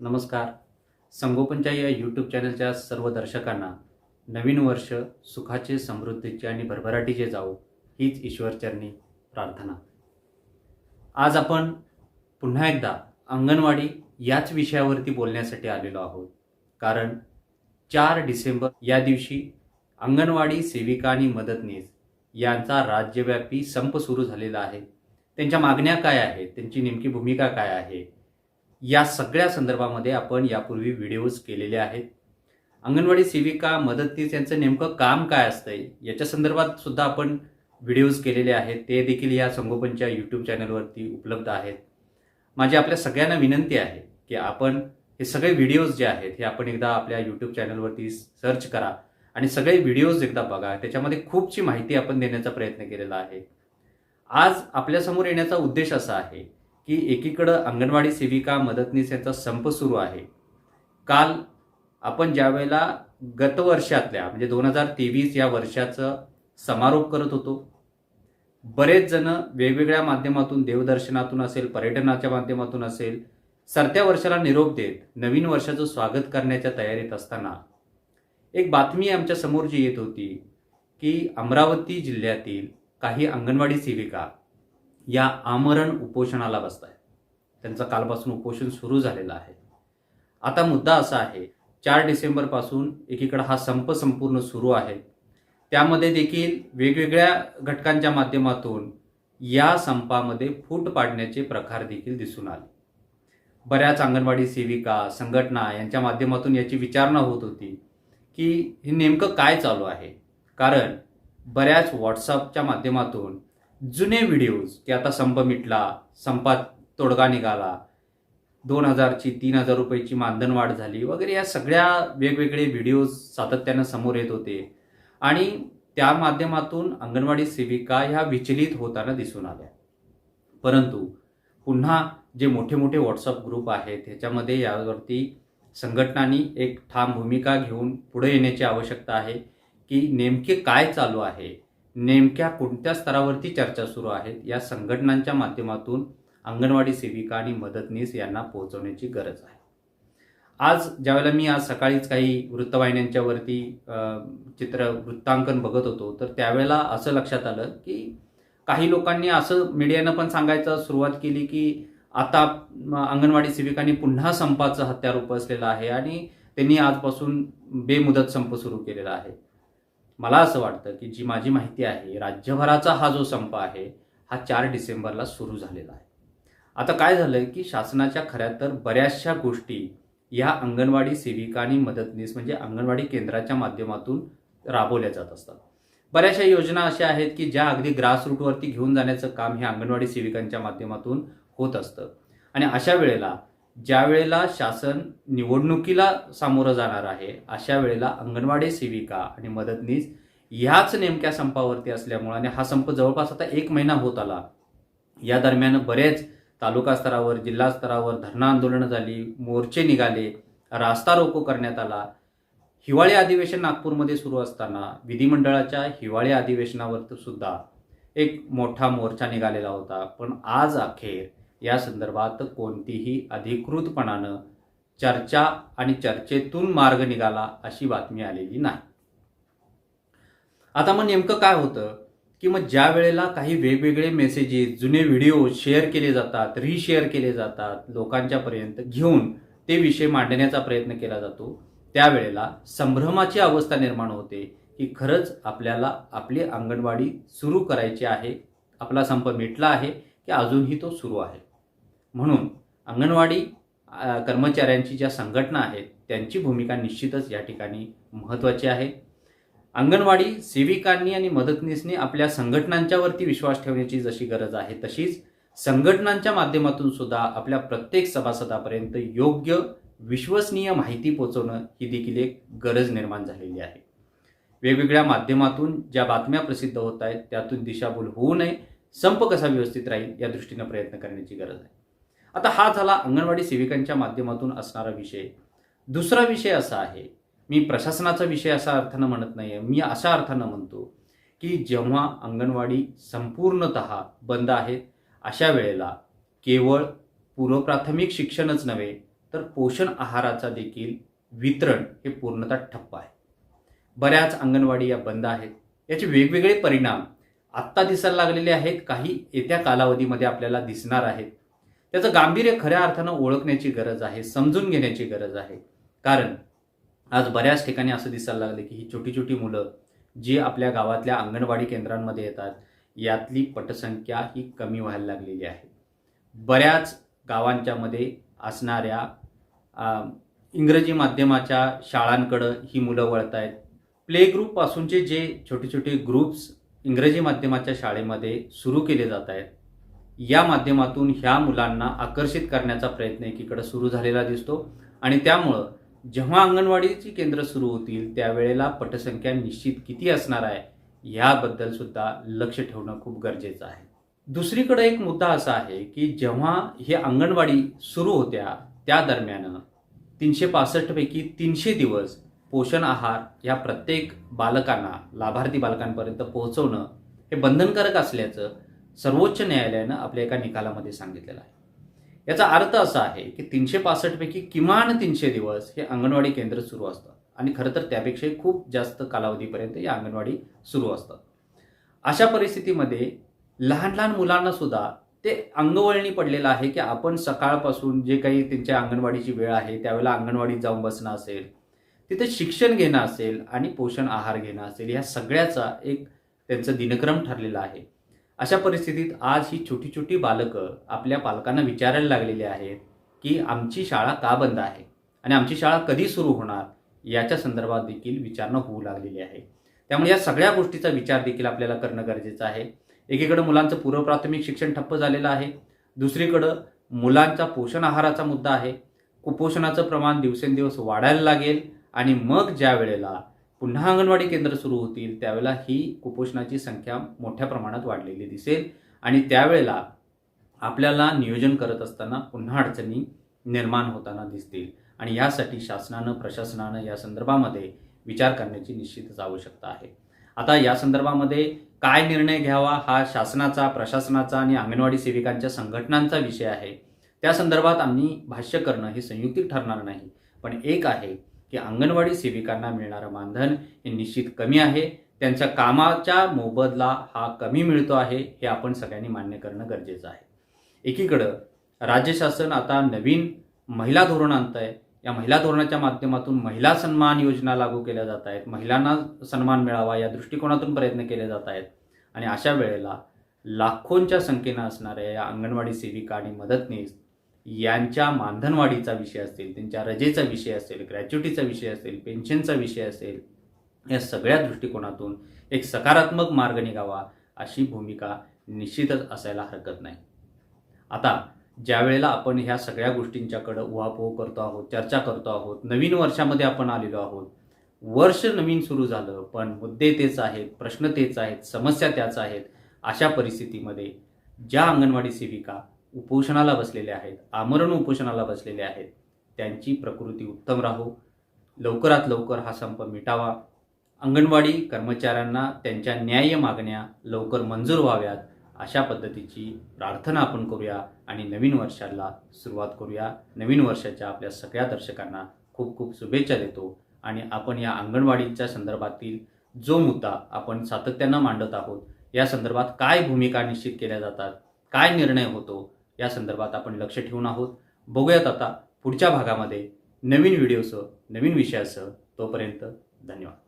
नमस्कार. संगोपनच्या या यूट्यूब चॅनलच्या सर्व दर्शकांना नवीन वर्ष सुखाचे समृद्धीचे आणि भरभराटीचे जाऊ हीच ईश्वरचरणी प्रार्थना. आज आपण पुन्हा एकदा अंगणवाडी याच विषयावरती बोलण्यासाठी आलेलो आहोत. कारण चार डिसेंबर या दिवशी अंगणवाडी सेविका आणि मदतनीस यांचा राज्यव्यापी संप सुरू झालेला आहे. त्यांच्या मागण्या काय आहेत? त्यांची नेमकी भूमिका काय आहे? या सगळ्या संदर्भामध्ये आपण यापूर्वी व्हिडिओज केलेले आहेत. अंगणवाडी सेविका मदतनीस यांचं नेमकं काम काय असतंय? याच्या संदर्भात सुद्धा आपण व्हिडिओज केलेले आहेत. ते देखील या संगोपनच्या यूट्यूब चॅनलवरती उपलब्ध आहेत. माझी आपल्या सगळ्यांना विनंती आहे की आपण हे सगळे व्हिडिओज जे आहेत हे आपण एकदा आपल्या यूट्यूब चॅनलवरती सर्च करा आणि सगळे व्हिडिओज एकदा बघा. त्याच्यामध्ये खूपची माहिती आपण देण्याचा प्रयत्न केलेला आहे. आज आपल्यासमोर येण्याचा उद्देश असा आहे की एकीकडं अंगणवाडी सेविका मदतनीस यांचा संप सुरू आहे. काल आपण ज्या वेळेला गत वर्षातल्या म्हणजे दोन हजार तेवीस या वर्षाचं समारोप करत होतो बरेच जण वेगवेगळ्या माध्यमातून देवदर्शनातून असेल पर्यटनाच्या माध्यमातून असेल सरत्या वर्षाला निरोप देत नवीन वर्षाचं स्वागत करण्याच्या तयारीत असताना एक बातमी आमच्यासमोर जी येत होती की अमरावती जिल्ह्यातील काही अंगणवाडी सेविका या आमरण उपोषणाला बसत आहेत त्यांचं कालपासून उपोषण सुरू झालेलं आहे. आता मुद्दा असा आहे चार डिसेंबरपासून एकीकडे हा संप संपूर्ण सुरू आहे. त्यामध्ये देखील वेगवेगळ्या घटकांच्या माध्यमातून या संपामध्ये फूट पाडण्याचे प्रकार देखील दिसून आले. बऱ्याच अंगणवाडी सेविका संघटना यांच्या माध्यमातून याची विचारणा होत होती की हे नेमकं काय चालू आहे? कारण बऱ्याच व्हॉट्सअपच्या माध्यमातून जुने व्हिडिओज की आता संप मिटला संपात तोडगा निघाला दोन हजारची तीन हजार रुपयाची मानधन वाढ झाली वगैरे या सगळ्या वेगवेगळे व्हिडिओज सातत्यानं समोर येत होते. आणि त्या माध्यमातून अंगणवाडी सेविका ह्या विचलित होताना दिसून आल्या. परंतु पुन्हा जे मोठे मोठे व्हॉट्सअप ग्रुप आहेत ह्याच्यामध्ये यावरती संघटनांनी एक ठाम भूमिका घेऊन पुढे येण्याची आवश्यकता आहे की नेमके काय चालू आहे नेमक्या कोणत्या स्तरावरती चर्चा सुरू आहेत या संघटनांच्या माध्यमातून अंगणवाडी सेविका आणि मदतनीस यांना पोहोचवण्याची गरज आहे. आज ज्यावेळेला मी आज सकाळीच काही वृत्तवाहिन्यांच्यावरती चित्र वृत्तांकन बघत होतो तर त्यावेळेला असं लक्षात आलं की काही लोकांनी असं मीडियानं पण सांगायचं सुरुवात केली की आता अंगणवाडी सेविकांनी पुन्हा संपाचं हत्यार उपसलेलं आहे आणि त्यांनी आजपासून बेमुदत संप सुरू केलेला आहे. मला असं वाटतं की जी माझी माहिती आहे राज्यभराचा हा जो संप आहे हा चार डिसेंबरला सुरू झालेला आहे. आता काय झालं की शासनाच्या खऱ्या तर बऱ्याचशा गोष्टी या अंगणवाडी सेविका आणि मदतनीस म्हणजे अंगणवाडी केंद्राच्या माध्यमातून राबवल्या जात असतात. बऱ्याचशा योजना अशा आहेत की ज्या अगदी ग्रासरूटवरती घेऊन जाण्याचं काम हे अंगणवाडी सेविकांच्या माध्यमातून होत असतं. आणि अशा वेळेला ज्या वेळेला शासन निवडणुकीला सामोरं जाणार आहे अशा वेळेला अंगणवाडी सेविका आणि मदतनीस ह्याच नेमक्या संपावरती असल्यामुळे आणि हा संप जवळपास आता एक महिना होत आला या दरम्यान बरेच तालुका स्तरावर जिल्हा स्तरावर धरणं आंदोलनं झाली मोर्चे निघाले रास्ता रोको करण्यात आला. हिवाळी अधिवेशन नागपूरमध्ये सुरू असताना विधिमंडळाच्या हिवाळी अधिवेशनावर सुद्धा एक मोठा मोर्चा निघालेला होता. पण आज अखेर या संदर्भात कोणतीही अधिकृतपणानं चर्चा आणि चर्चेतून मार्ग निघाला अशी बातमी आलेली नाही. आता मग नेमकं काय होतं की मग ज्या वेळेला काही वेगवेगळे मेसेजेस जुने व्हिडिओ शेअर केले जातात रिशेअर केले जातात लोकांच्या पर्यंत घेऊन ते विषय मांडण्याचा प्रयत्न केला जातो त्यावेळेला संभ्रमाची अवस्था निर्माण होते की खरंच आपल्याला आपली अंगणवाडी सुरू करायची आहे आपला संप मिटला आहे की अजूनही तो सुरू आहे. म्हणून अंगणवाडी कर्मचाऱ्यांची ज्या संघटना आहेत त्यांची भूमिका निश्चितच या ठिकाणी महत्त्वाची आहे. अंगणवाडी सेविकांनी आणि मदतनीसनी आपल्या संघटनांच्यावरती विश्वास ठेवण्याची जशी गरज आहे तशीच संघटनांच्या माध्यमातून सुद्धा आपल्या प्रत्येक सभासदापर्यंत योग्य विश्वसनीय माहिती पोचवणं ही देखील एक गरज निर्माण झालेली आहे. वेगवेगळ्या माध्यमातून ज्या बातम्या प्रसिद्ध होत आहेत त्यातून दिशाभूल होऊ नये संप कसा व्यवस्थित राहील या दृष्टीनं प्रयत्न करण्याची गरज आहे. आता हा झाला अंगणवाडी सेविकांच्या माध्यमातून असणारा विषय. दुसरा विषय असा आहे मी प्रशासनाचा विषय असा अर्थानं म्हणत नाही आहे मी अशा अर्थानं म्हणतो की जेव्हा अंगणवाडी संपूर्णत बंद आहेत अशा वेळेला केवळ पूर्वप्राथमिक शिक्षणच नव्हे तर पोषण आहाराचा देखील वितरण हे पूर्णतः ठप्प आहे. बऱ्याच अंगणवाडी या बंद आहेत. याचे वेगवेगळे परिणाम आत्ता दिसायला लागलेले आहेत काही येत्या कालावधीमध्ये आपल्याला दिसणार आहेत. त्याचं गांभीर्य खऱ्या अर्थानं ओळखण्याची गरज आहे समजून घेण्याची गरज आहे. कारण आज बऱ्याच ठिकाणी असं दिसायला लागले की ही छोटी छोटी मुलं जी आपल्या गावातल्या अंगणवाडी केंद्रांमध्ये येतात यातली पटसंख्या ही कमी व्हायला लागलेली आहे. बऱ्याच गावांच्यामध्ये असणाऱ्या इंग्रजी माध्यमाच्या शाळांकडं ही मुलं वळत आहेत प्ले ग्रुपपासूनचे जे छोटे छोटे ग्रुप्स इंग्रजी माध्यमाच्या शाळेमध्ये सुरू केले जात आहेत या माध्यमातून ह्या मुलांना आकर्षित करण्याचा प्रयत्न एकीकडे सुरू झालेला दिसतो. आणि त्यामुळं जेव्हा अंगणवाडीची केंद्र सुरू होतील त्यावेळेला पटसंख्या निश्चित किती असणार आहे याबद्दल सुद्धा लक्ष ठेवणं खूप गरजेचं आहे. दुसरीकडे एक मुद्दा असा आहे की जेव्हा हे अंगणवाडी सुरू होत्या त्या दरम्यान तीनशे पासष्टपैकी तीनशे दिवस पोषण आहार या प्रत्येक बालकांना लाभार्थी बालकांपर्यंत पोहोचवणं हे बंधनकारक असल्याचं सर्वोच्च न्यायालयानं आपल्या एका निकालामध्ये सांगितलेलं आहे. याचा अर्थ असा आहे की तीनशे पासष्टपैकी किमान तीनशे दिवस हे अंगणवाडी केंद्र सुरू असतं आणि खरं तर त्यापेक्षाही खूप जास्त कालावधीपर्यंत या अंगणवाडी सुरू असतात. अशा परिस्थितीमध्ये लहान लहान मुलांना सुद्धा ते अंगवळणी पडलेलं आहे की आपण सकाळपासून जे काही त्यांच्या अंगणवाडीची वेळ आहे त्यावेळेला अंगणवाडीत जाऊन बसणं असेल तिथे शिक्षण घेणं असेल आणि पोषण आहार घेणं असेल या सगळ्याचा एक त्यांचं दिनक्रम ठरलेला आहे. अशा परिस्थितीत आज ही छोटी छोटी बालकं आपल्या पालकांना विचारायला लागलेली आहेत की आमची शाळा का बंद आहे आणि आमची शाळा कधी सुरू होणार याच्या संदर्भात देखील विचारणा होऊ लागलेली आहे. त्यामुळे या सगळ्या गोष्टीचा विचार देखील आपल्याला करणं गरजेचं आहे. एकीकडं मुलांचं पूर्वप्राथमिक शिक्षण ठप्प झालेलं आहे. दुसरीकडं मुलांचा पोषण आहाराचा मुद्दा आहे. कुपोषणाचं प्रमाण दिवसेंदिवस वाढायला लागेल आणि मग ज्या वेळेला पुन्हा अंगणवाडी केंद्र सुरू होतील त्यावेळेला ही कुपोषणाची संख्या मोठ्या प्रमाणात वाढलेली दिसेल. आणि त्यावेळेला आपल्याला नियोजन करत असताना पुन्हा अडचणी निर्माण होताना दिसतील. आणि यासाठी शासनानं प्रशासनानं या संदर्भामध्ये विचार करण्याची निश्चितच आवश्यकता आहे. आता या संदर्भामध्ये काय निर्णय घ्यावा हा शासनाचा प्रशासनाचा आणि अंगणवाडी सेविकांच्या संघटनांचा विषय आहे. त्या संदर्भात आम्ही भाष्य करणं हे संयुक्तिक ठरणार नाही. पण एक आहे की अंगणवाडी सेविकांना मिळणारं मानधन हे निश्चित कमी आहे. त्यांच्या कामाच्या मोबदला हा कमी मिळतो आहे हे आपण सगळ्यांनी मान्य करणं गरजेचं आहे. एकीकडं राज्य शासन आता नवीन महिला धोरण आणत आहे या महिला धोरणाच्या माध्यमातून महिला सन्मान योजना लागू केल्या जात आहेत. महिलांना सन्मान मिळावा या दृष्टिकोनातून प्रयत्न केले जात आहेत. आणि अशा वेळेला लाखोंच्या संख्येनं असणाऱ्या या अंगणवाडी सेविका आणि मदतनीस यांच्या मानधनवाढीचा विषय असेल त्यांच्या रजेचा विषय असेल ग्रॅच्युटीचा विषय असेल पेन्शनचा विषय असेल या सगळ्या दृष्टिकोनातून एक सकारात्मक मार्ग निघावा अशी भूमिका निश्चितच असायला हरकत नाही. आता ज्या वेळेला आपण ह्या सगळ्या गोष्टींच्याकडं उहापोह करतो आहोत चर्चा करतो आहोत नवीन वर्षामध्ये आपण आलेलो आहोत वर्ष नवीन सुरू झालं पण मुद्दे तेच आहेत प्रश्न तेच आहेत समस्या त्याच आहेत अशा परिस्थितीमध्ये ज्या अंगणवाडी सेविका उपोषणाला बसलेले आहेत आमरण उपोषणाला बसलेले आहेत. त्यांची प्रकृती उत्तम राहो. लवकरात लवकर हा संप मिटावा. अंगणवाडी कर्मचाऱ्यांना त्यांच्या न्याय्य मागण्या लवकर मंजूर व्हाव्यात अशा पद्धतीची प्रार्थना आपण करूया आणि नवीन वर्षाला सुरुवात करूया. नवीन वर्षाच्या आपल्या सगळ्या दर्शकांना खूप खूप शुभेच्छा देतो आणि आपण या अंगणवाडीच्या संदर्भातील जो मुद्दा आपण सातत्यानं मांडत आहोत या संदर्भात काय भूमिका निश्चित केल्या जातात काय निर्णय होतो या संदर्भात आपण लक्ष ठेवून आहोत. बघूयात आता पुढच्या भागामध्ये नवीन व्हिडिओसह नवीन विषयासह तोपर्यंत धन्यवाद.